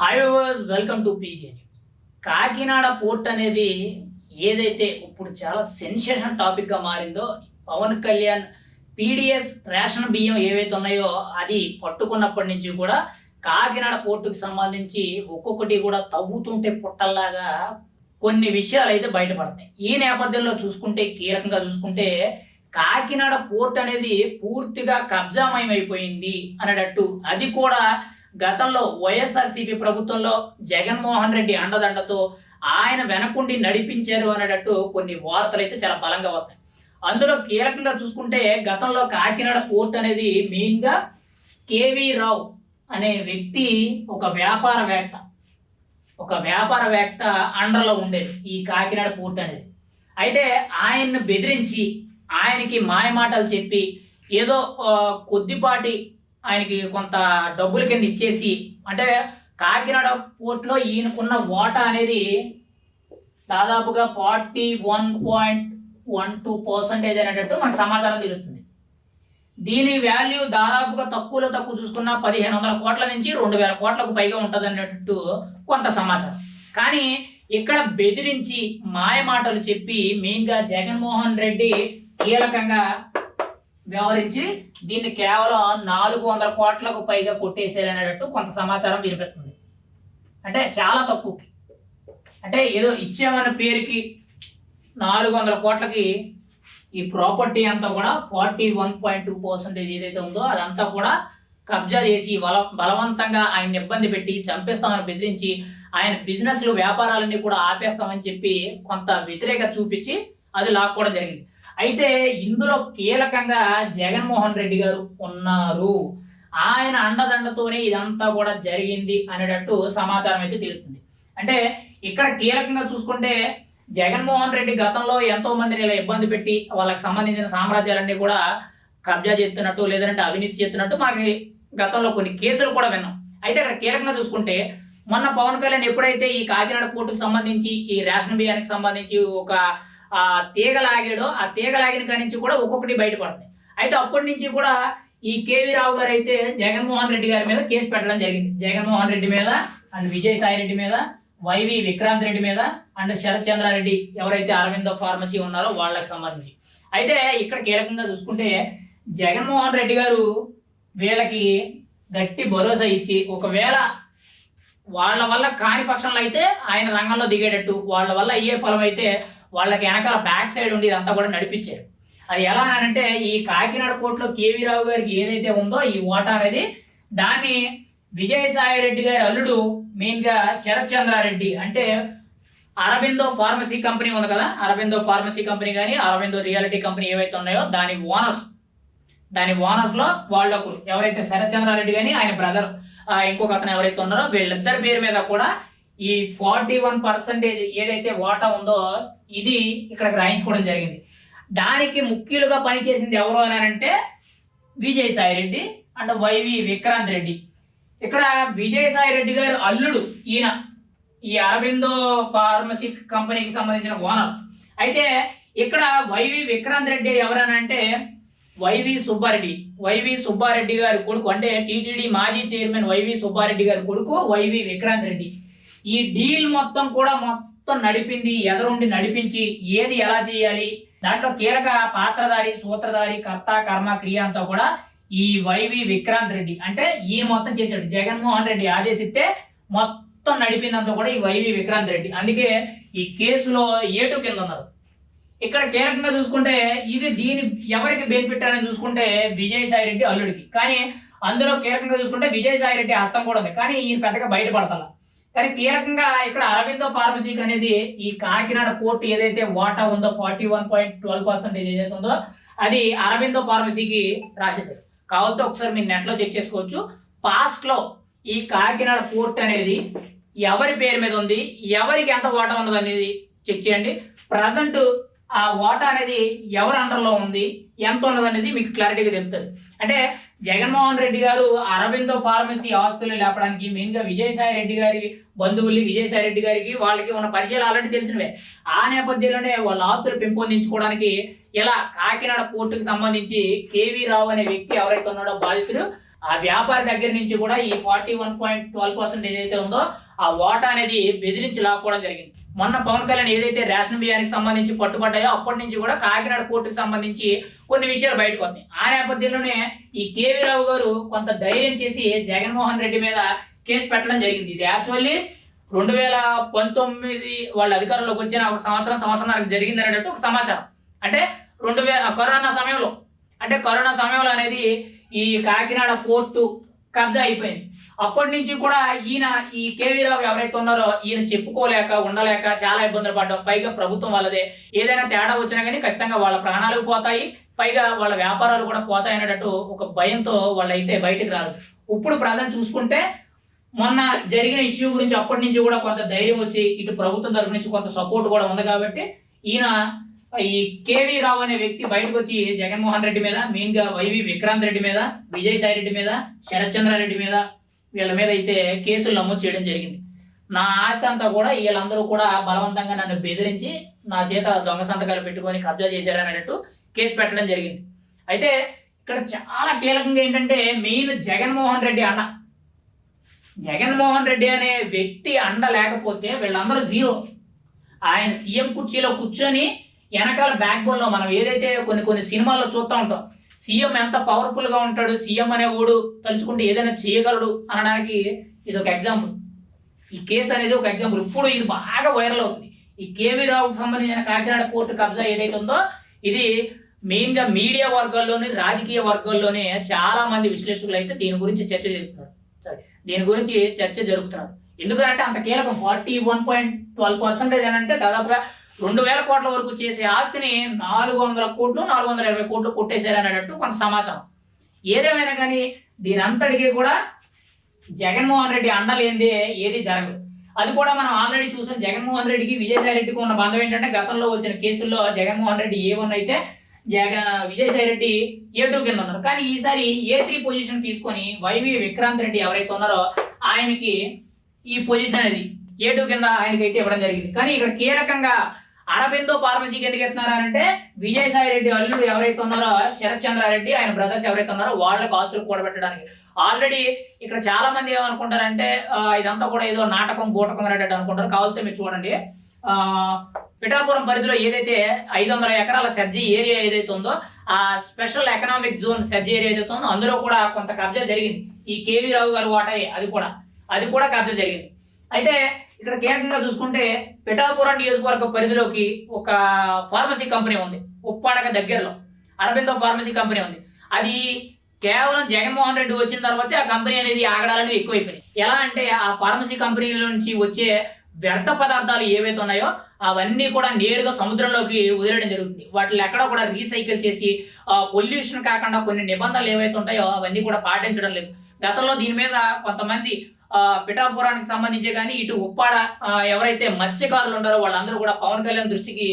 Hi viewers welcome to PG Kakinada port అనేది ఏదైతే ఇప్పుడు చాలా సెన్సేషన్ టాపిక్గా మారిందో పవన్ కళ్యాణ్ పీడిఎస్ రేషన్ బియ్యం ఏవైతే ఉన్నాయో అది పట్టుకున్నప్పటి నుంచి కూడా కాకినాడ పోర్టుకు సంబంధించి ఒక్కొక్కటి కూడా తవ్వుతుంటే పుట్టల్లాగా కొన్ని విషయాలు అయితే బయటపడతాయి. ఈ నేపథ్యంలో చూసుకుంటే కీలకంగా చూసుకుంటే కాకినాడ పోర్ట్ అనేది పూర్తిగా కబ్జామయం అయిపోయింది అనేటట్టు అది కూడా గతంలో వైఎస్ఆర్సీపీ ప్రభుత్వంలో జగన్మోహన్ రెడ్డి అండదండతో ఆయన వెనకుండి నడిపించారు అనేటట్టు కొన్ని వార్తలు అయితే చాలా బలంగా వస్తాయి. అందులో కీలకంగా చూసుకుంటే గతంలో కాకినాడ పోర్ట్ అనేది మెయిన్గా కేవీ రావు అనే వ్యక్తి ఒక వ్యాపారవేత్త ఒక వ్యాపారవేత్త అండర్లో ఉండేది ఈ కాకినాడ పోర్ట్ అనేది. అయితే ఆయన్ని బెదిరించి ఆయనకి మాయమాటలు చెప్పి ఏదో కొద్దిపాటి ఆయనకి కొంత డబ్బుల కింద ఇచ్చేసి అంటే కాకినాడ పోర్ట్లో ఈయనకున్న ఓటా అనేది దాదాపుగా forty one point one two percentage అనేటట్టు మనకు సమాచారం తెలుస్తుంది. దీని వాల్యూ దాదాపుగా తక్కువలో తక్కువ చూసుకున్న పదిహేను వందల కోట్ల నుంచి రెండు వేల కోట్లకు పైగా ఉంటుంది అన్నట్టు కొంత సమాచారం. కానీ ఇక్కడ బెదిరించి మాయ మాటలు చెప్పి మెయిన్గా జగన్మోహన్ రెడ్డి కీలకంగా వ్యవహరించి దీన్ని కేవలం నాలుగు వందల కోట్లకు పైగా కొట్టేశారనేటట్టు కొంత సమాచారం వినిపిస్తుంది అంటే చాలా తక్కువకి. అంటే ఏదో ఇచ్చామన్న పేరుకి నాలుగు వందల కోట్లకి ఈ ప్రాపర్టీ అంతా కూడా forty one point two percentage ఏదైతే ఉందో అదంతా కూడా కబ్జా చేసి బల బలవంతంగా ఆయన ఇబ్బంది పెట్టి చంపేస్తామని బెదిరించి ఆయన బిజినెస్లు వ్యాపారాలన్నీ కూడా ఆపేస్తామని చెప్పి కొంత వ్యతిరేక చూపించి అది లాక్కోవడం జరిగింది. అయితే ఇందులో కీలకంగా జగన్మోహన్ రెడ్డి గారు ఉన్నారు. ఆయన అండదండతోనే ఇదంతా కూడా జరిగింది అనేటట్టు సమాచారం అయితే తెలుస్తుంది. అంటే ఇక్కడ కీలకంగా చూసుకుంటే జగన్మోహన్ రెడ్డి గతంలో ఎంతో మందిని ఇలా ఇబ్బంది పెట్టి వాళ్ళకి సంబంధించిన సామ్రాజ్యాలన్నీ కూడా కబ్జా చేస్తున్నట్టు లేదంటే అవినీతి చేస్తున్నట్టు మనకి గతంలో కొన్ని కేసులు కూడా విన్నాం. అయితే అక్కడ కీలకంగా చూసుకుంటే మొన్న పవన్ కళ్యాణ్ ఎప్పుడైతే ఈ కాకినాడ పోర్టుకు సంబంధించి ఈ రేషన్ బియ్యానికి సంబంధించి ఒక ఆ తీగ లాగాడో ఆ తీగ లాగిన కాడి నుంచి కూడా ఒక్కొక్కటి బయటపడుతుంది అయితే అప్పటి నుంచి కూడా ఈ కేవీ రావు గారు అయితే జగన్మోహన్ రెడ్డి గారి మీద కేసు పెట్టడం జరిగింది. జగన్మోహన్ రెడ్డి మీద అండ్ విజయసాయి రెడ్డి మీద వైవి విక్రాంత్ రెడ్డి మీద అండ్ శరత్ చంద్రారెడ్డి ఎవరైతే అరవిందో ఫార్మసీ ఉన్నారో వాళ్ళకి సంబంధించి. అయితే ఇక్కడ కీలకంగా చూసుకుంటే జగన్మోహన్ రెడ్డి గారు వీళ్ళకి గట్టి భరోసా ఇచ్చి ఒకవేళ వాళ్ళ వల్ల కాని పక్షంలో అయితే ఆయన రంగంలో దిగేటట్టు వాళ్ళ వల్ల అయ్యే ఫలం అయితే వాళ్ళకి వెనకాల బ్యాక్ సైడ్ ఉండి ఇదంతా కూడా నడిపించారు. అది ఎలా అంటే ఈ కాకినాడ కోర్టులో కేవీ రావు గారికి ఏదైతే ఉందో ఈ ఓటా అనేది దాన్ని విజయసాయి రెడ్డి గారి అల్లుడు మెయిన్గా శరత్ చంద్రారెడ్డి అంటే అరబిందో ఫార్మసీ కంపెనీ ఉంది కదా అరబిందో ఫార్మసీ కంపెనీ కానీ అరబిందో రియాలిటీ కంపెనీ ఏవైతే ఉన్నాయో దాని ఓనర్స్ దాని ఓనర్స్లో వాళ్ళకు ఎవరైతే శరత్ చంద్రారెడ్డి కానీ ఆయన బ్రదర్ ఇంకొక అతను ఎవరైతే ఉన్నారో వీళ్ళిద్దరి పేరు మీద కూడా ఈ ఫార్టీ వన్ పర్సెంటేజ్ ఏదైతే వాటా ఉందో ఇది ఇక్కడ గ్రహించుకోవడం జరిగింది. దానికి ముఖ్యులుగా పనిచేసింది ఎవరు అని అంటే విజయసాయి రెడ్డి అండ్ వైవి విక్రాంత్ రెడ్డి. ఇక్కడ విజయసాయి రెడ్డి గారు అల్లుడు ఈయన ఈ అరబిందో ఫార్మసీ కంపెనీకి సంబంధించిన ఓనర్. అయితే ఇక్కడ YV Vikrant Reddy ఎవరనంటే Y V Subba Reddy. Y V Subba Reddy గారి కొడుకు అంటే టీటీడీ మాజీ చైర్మన్ వైవి సుబ్బారెడ్డి గారి కొడుకు వైవి విక్రాంత్ రెడ్డి. ఈ డీల్ మొత్తం కూడా మొత్తం నడిపింది ఎదరుండి నడిపించి ఏది ఎలా చేయాలి దాంట్లో కీలక పాత్రధారి సూత్రధారి కర్త కర్మ క్రియ అంతా కూడా ఈ వైవి విక్రాంత్ రెడ్డి. అంటే ఈ మొత్తం చేశాడు. జగన్మోహన్ రెడ్డి ఆదేశిస్తే మొత్తం నడిపిందంతా కూడా ఈ వైవి విక్రాంత్ రెడ్డి. అందుకే ఈ కేసులో ఏటు కింద ఉన్నారు. ఇక్కడ కీలకంగా చూసుకుంటే ఇది దీని ఎవరికి బెనిఫిట్ అని చూసుకుంటే విజయసాయి రెడ్డి అల్లుడికి. కానీ అందులో కీలకంగా చూసుకుంటే విజయసాయి రెడ్డి హస్తం కూడా ఉంది. కానీ ఈయన పెద్దగా బయటపడతాల. కానీ కీలకంగా ఇక్కడ అరవిందో ఫార్మసీకి అనేది ఈ కాకినాడ కోర్టు ఏదైతే వాటా ఉందో forty one point twelve percentage ఏదైతే ఉందో అది అరవిందో ఫార్మసీకి రాసేసారు కావాలంటే ఒకసారి మీరు నెట్లో చెక్ చేసుకోవచ్చు. పాస్ట్లో ఈ కాకినాడ కోర్టు అనేది ఎవరి పేరు మీద ఉంది? ఎవరికి ఎంత వాటా ఉన్నది అనేది చెక్ చేయండి. ప్రజెంట్ ఆ వాటా అనేది ఎవరి అండర్లో ఉంది? ఎంత ఉన్నది అనేది మీకు క్లారిటీగా తెలుస్తుంది. అంటే జగన్మోహన్ రెడ్డి గారు అరవిందో ఫార్మసీ ఆస్తులు లేపడానికి మెయిన్గా విజయసాయి రెడ్డి గారి బంధువులు విజయసాయి రెడ్డి గారికి వాళ్ళకి ఉన్న పరిచయాలు ఆల్రెడీ తెలిసినవే. ఆ నేపథ్యంలోనే వాళ్ళ ఆస్తులు పెంపొందించుకోవడానికి ఇలా కాకినాడ పోర్టుకు సంబంధించి కేవీ రావు అనే వ్యక్తి ఎవరైతే ఉన్నాడో బాధితుడు ఆ వ్యాపారి దగ్గర నుంచి కూడా ఈ forty one point twelve percent ఏదైతే ఉందో ఆ వాటా అనేది బెదిరించి లాక్కోవడం జరిగింది. మొన్న పవన్ కళ్యాణ్ ఏదైతే రేషన్ బియ్యానికి సంబంధించి పట్టుబడ్డాయో అప్పటి నుంచి కూడా కాకినాడ పోర్టుకు సంబంధించి కొన్ని విషయాలు బయటకు వస్తాయి ఆ నేపథ్యంలోనే ఈ కేవీ రావు గారు కొంత ధైర్యం చేసి జగన్మోహన్ రెడ్డి మీద కేసు పెట్టడం జరిగింది. ఇది యాక్చువల్లీ రెండు వేల పంతొమ్మిది వాళ్ళ అధికారంలోకి వచ్చిన ఒక సంవత్సరం సంవత్సరం జరిగింది అనేటట్టు ఒక సమాచారం. అంటే రెండు వేల కరోనా సమయంలో. అంటే కరోనా సమయంలో అనేది ఈ కాకినాడ పోర్టు కబ్జా అయిపోయింది. అప్పటి నుంచి కూడా ఈయన ఈ కేవీ రావు ఎవరైతే ఉన్నారో ఈయన చెప్పుకోలేక ఉండలేక చాలా ఇబ్బందులు పడ్డాం. పైగా ప్రభుత్వం వాళ్ళదే. ఏదైనా తేడా వచ్చినా కానీ ఖచ్చితంగా వాళ్ళ ప్రాణాలు పోతాయి. పైగా వాళ్ళ వ్యాపారాలు కూడా పోతాయి అనేటట్టు ఒక భయంతో వాళ్ళైతే బయటికి రారు. ఇప్పుడు ప్రజలు చూసుకుంటే మొన్న జరిగిన ఇష్యూ గురించి అప్పటి నుంచి కూడా కొంత ధైర్యం వచ్చి ఇటు ప్రభుత్వం తరఫు నుంచి కొంత సపోర్ట్ కూడా ఉంది కాబట్టి ఈయన ఈ కేవీ రావు అనే వ్యక్తి బయటకు వచ్చి జగన్మోహన్ రెడ్డి మీద మెయిన్గా వైవి విక్రాంత్ రెడ్డి మీద విజయసాయి రెడ్డి మీద శరత్చంద్రారెడ్డి మీద వీళ్ళ మీద అయితే కేసులు నమోదు చేయడం జరిగింది. నా ఆస్తి అంతా కూడా వీళ్ళందరూ కూడా బలవంతంగా నన్ను బెదిరించి నా చేత దొంగ సంతకాలు పెట్టుకొని కబ్జా చేశారనేటట్టు కేసు పెట్టడం జరిగింది. అయితే ఇక్కడ చాలా కీలకంగా ఏంటంటే మెయిన్ జగన్మోహన్ రెడ్డి అన్న. జగన్మోహన్ రెడ్డి అనే వ్యక్తి అండ లేకపోతే వీళ్ళందరూ జీరో. ఆయన సీఎం కుర్చీలో కూర్చొని వెనకాల బ్యాక్ బోన్లో మనం ఏదైతే కొన్ని కొన్ని సినిమాల్లో చూస్తూ ఉంటాం సీఎం ఎంత పవర్ఫుల్గా ఉంటాడు సీఎం అనే వాడు తలుచుకుంటే ఏదైనా చేయగలడు అనడానికి ఇది ఒక ఎగ్జాంపుల్ ఈ కేసు అనేది ఒక ఎగ్జాంపుల్ ఇప్పుడు ఇది బాగా వైరల్ అవుతుంది. ఈ కేవీ రావుకు సంబంధించిన కాకినాడ పోర్టు కబ్జా ఏదైతే ఉందో ఇది మెయిన్గా మీడియా వర్గాల్లోని రాజకీయ వర్గాల్లోనే చాలా మంది విశ్లేషకులు అయితే దీని గురించి చర్చ జరుపుతున్నారు. సారీ దీని గురించి చర్చ జరుపుతున్నారు. ఎందుకంటే అంత కీలకం. Forty one point twelve percentage అని అంటే దాదాపుగా రెండు వేల కోట్ల వరకు చేసే ఆస్తిని నాలుగు వందల కోట్లు నాలుగు వందల ఇరవై కోట్లు కొట్టేశారు అనేటట్టు కొంత సమాచారం. ఏదేమైనా కానీ దీని అంతటికీ కూడా జగన్మోహన్ రెడ్డి అండలేందే ఏది జరగదు. అది కూడా మనం ఆల్రెడీ చూసాం. జగన్మోహన్ రెడ్డికి విజయసాయి రెడ్డికి ఉన్న బంధం ఏంటంటే గతంలో వచ్చిన కేసుల్లో జగన్మోహన్ రెడ్డి ఏ వన్ అయితే జగ విజయసాయి రెడ్డి ఏ టూ కింద ఉన్నారు. కానీ ఈసారి ఏ త్రీ పొజిషన్ తీసుకొని వైవి విక్రాంత్ రెడ్డి ఎవరైతే ఉన్నారో ఆయనకి ఈ పొజిషన్ అనేది ఏ టూ కింద ఆయనకైతే ఇవ్వడం జరిగింది. కానీ ఇక్కడ కీలకంగా అరబిందో ఫార్మసీకి ఎందుకు ఇస్తున్నారంటే విజయసాయి రెడ్డి అల్లుడు ఎవరైతే ఉన్నారో శరత్ చంద్రారెడ్డి ఆయన బ్రదర్స్ ఎవరైతే ఉన్నారో వాళ్ళకి ఆస్తులు కూడబెట్టడానికి. ఆల్రెడీ ఇక్కడ చాలా మంది ఏమనుకుంటారంటే ఇదంతా కూడా ఏదో నాటకం బూటకం అనేటట్టు అనుకుంటారు. కావాల్సి మీరు చూడండి. పిఠాపురం పరిధిలో ఏదైతే ఐదు వందల ఎకరాల సర్జీ ఏరియా ఏదైతే ఉందో ఆ స్పెషల్ ఎకనామిక్ జోన్ సర్జీ ఏరియా ఏదైతే ఉందో అందులో కూడా కొంత కబ్జా జరిగింది. ఈ కేవీ రావు గారు వాటాయే అది కూడా. అది కూడా కబ్జా జరిగింది. అయితే ఇక్కడ కీలకంగా చూసుకుంటే పిఠాపురం నియోజకవర్గ పరిధిలోకి ఒక ఫార్మసీ కంపెనీ ఉంది ఉప్పాడక దగ్గరలో. అరబిందో ఫార్మసీ కంపెనీ ఉంది. అది కేవలం జగన్మోహన్ రెడ్డి వచ్చిన తర్వాతే ఆ కంపెనీ అనేది ఆగడాలని ఎక్కువైపోయినాయి. ఎలా అంటే ఆ ఫార్మసీ కంపెనీల నుంచి వచ్చే వ్యర్థ పదార్థాలు ఏవైతే ఉన్నాయో అవన్నీ కూడా నేరుగా సముద్రంలోకి వదిలేయడం జరుగుతుంది. వాటిని ఎక్కడ కూడా రీసైకిల్ చేసి పొల్యూషన్ కాకుండా కొన్ని నిబంధనలు ఏవైతే ఉంటాయో అవన్నీ కూడా పాటించడం లేదు. గతంలో దీని మీద కొంతమంది పిఠాపురానికి సంబంధించి కానీ ఇటు ఉప్పాడ ఎవరైతే మత్స్యకారులు ఉన్నారో వాళ్ళందరూ కూడా పవన్ కళ్యాణ్ దృష్టికి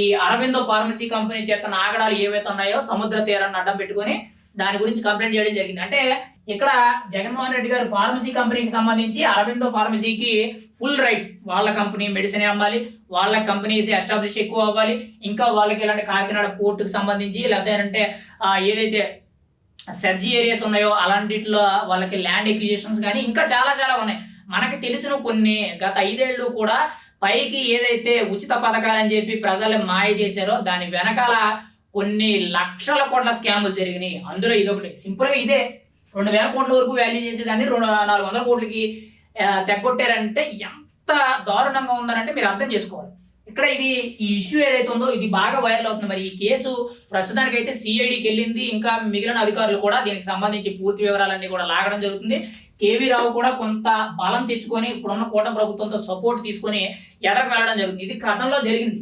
ఈ అరవిందో ఫార్మసీ కంపెనీ చేత ఆగడాలు ఏవైతే ఉన్నాయో సముద్ర తీరాన్ని అడ్డం పెట్టుకొని దాని గురించి కంప్లైంట్ చేయడం జరిగింది. అంటే ఇక్కడ జగన్మోహన్ రెడ్డి గారు ఫార్మసీ కంపెనీకి సంబంధించి అరవిందో ఫార్మసీకి ఫుల్ రైట్స్. వాళ్ళ కంపెనీ మెడిసిన్ అమ్మాలి వాళ్ళ కంపెనీస్ ఎస్టాబ్లిష్ ఎక్కువ అవ్వాలి. ఇంకా వాళ్ళకి ఇలాంటి కాకినాడ పోర్టుకి సంబంధించి లేకపోతే ఏదైతే సర్జీ ఏరియాస్ ఉన్నాయో అలాంటిట్లో వాళ్ళకి ల్యాండ్ ఎక్విజేషన్స్ కానీ ఇంకా చాలా చాలా ఉన్నాయి. మనకి తెలిసిన కొన్ని గత ఐదేళ్ళు కూడా పైకి ఏదైతే ఉచిత పథకాలని చెప్పి ప్రజలు మాయ చేశారో దాని వెనకాల కొన్ని లక్షల కోట్ల స్కాములు జరిగినాయి. అందులో ఇదొకటి సింపుల్గా ఇదే. రెండు వేల కోట్ల వరకు వాల్యూ చేసేదాన్ని రెండు నాలుగు వందల కోట్లకి తెగొట్టారంటే ఎంత దారుణంగా ఉందనంటే మీరు అర్థం చేసుకోవాలి. ఇక్కడ ఇది ఈ ఇష్యూ ఏదైతే ఉందో ఇది బాగా వైరల్ అవుతుంది మరి. ఈ కేసు ప్రస్తుతానికి అయితే సిఐడికి వెళ్ళింది. ఇంకా మిగిలిన అధికారులు కూడా దీనికి సంబంధించి పూర్తి వివరాలన్నీ కూడా లాగడం జరుగుతుంది. కేవీ రావు కూడా కొంత బలం తెచ్చుకొని ఇప్పుడున్న కూటమి ప్రభుత్వంతో సపోర్ట్ తీసుకొని ఎదరకు వెళ్ళడం జరుగుతుంది. ఇది గతంలో జరిగింది.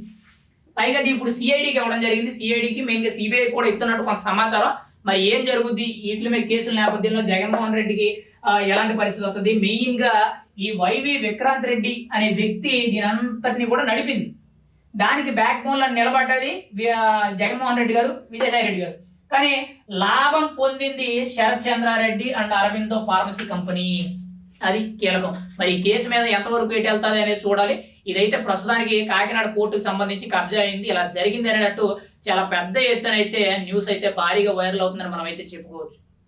పైగా ఇప్పుడు సిఐడికి ఇవ్వడం జరిగింది. సిఐడికి మెయిన్గా సిబిఐ కూడా ఇస్తున్నట్టు కొంత సమాచారం. మరి ఏం జరుగుద్ది? వీటి మీద కేసుల నేపథ్యంలో జగన్మోహన్ రెడ్డికి ఎలాంటి పరిస్థితి వస్తుంది? మెయిన్గా ఈ వైవి విక్రాంత్ రెడ్డి అనే వ్యక్తి దీని అంతటిని కూడా నడిపింది. దానికి బ్యాక్ బోన్లో నిలబడ్డది జగన్మోహన్ రెడ్డి గారు విజయసాయి రెడ్డి గారు. కానీ లాభం పొందింది Sarath Chandrareddy and Aurobindo pharmacy company. అది కీలకం. మరి ఈ కేసు మీద ఎంతవరకు ఎటు వెళ్తుంది అనేది చూడాలి. ఇదైతే ప్రస్తుతానికి కాకినాడ కోర్టుకు సంబంధించి కబ్జా అయింది. ఇలా జరిగింది అనేటట్టు చాలా పెద్ద ఎత్తున అయితే న్యూస్ అయితే భారీగా వైరల్ అవుతుందని మనం అయితే చెప్పుకోవచ్చు.